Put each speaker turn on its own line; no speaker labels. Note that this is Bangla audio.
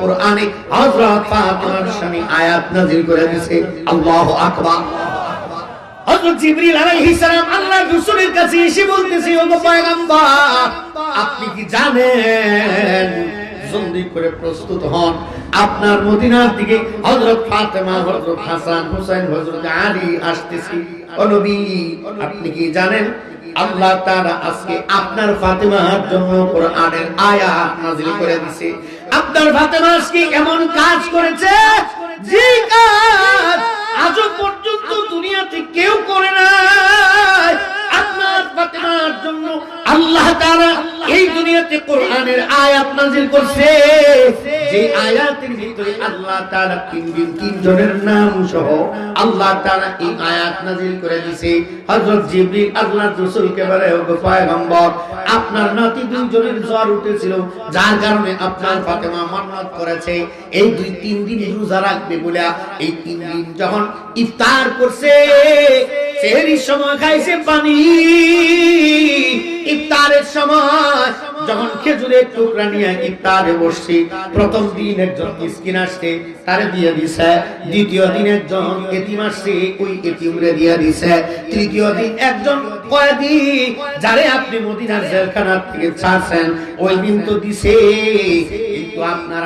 কোরআনে হযরত ফাতিমার স্বামী আয়াত নাযিল করে দিয়েছে, আল্লাহু আকবার। হযরত জিবরিল আলাইহিস সালাম আল্লাহর রাসূলের কাছে এসে বলতেছে ওগো পয়গম্বর, আপনি কি জানেন? জলদি করে প্রস্তুত হন। আপনার মদিনার দিকে হযরত ফাতেমা, হযরত হাসান, হুসাইন, হযরত আলী আসতেছি। ও নবী, আপনি কি জানেন? আল্লাহ তাআলা আজকে আপনার ফাতেমার জন্য কোরআনের আয়াত নাযিল করে দিয়েছে। আপনার ফাতেমা কি এমন কাজ করেছে? যে কাজ। ফাতেমার জন্য আল্লাহ তাআলা এই দুনিয়াতে কোরআনের আয়াত নাযিল করছে। যে আয়াতের ভিতরে আল্লাহ তাআলা তিন দিন তিনজনের নাম সহ আল্লাহ তাআলা এই আয়াত নাযিল করে দিয়েছে হযরত জিবরিল আল্লাহর রাসূলকে বলে ওগো পয়গম্বর, আপনার নাতি দুইজনের জ্বর উঠেছিল, যার কারণে আপনার ফাতেমা মান্নাত করেছে। এই দুই তিন দিন রোজা রাখবে বলে এই তিন দিন যখন ইফতার করছে সেহরির সময় খাইছে পানি। ইফতারের সময় যখন খেজুরের টুকরা নিয়ে ইফতারে বসছি, প্রথম দিন একজন মিসকিন আসছে, তারে দিয়ে দিছে। দ্বিতীয় দিন একজন এতিম আসছে, ওই এতিমরে দিয়ে দিছে। তৃতীয় দিন একজন কয়েদি, যারে আপনি মদিনার জেলখানা থেকে ছাড়ছেন, ওই দিন তো দিছে। কিন্তু আপনার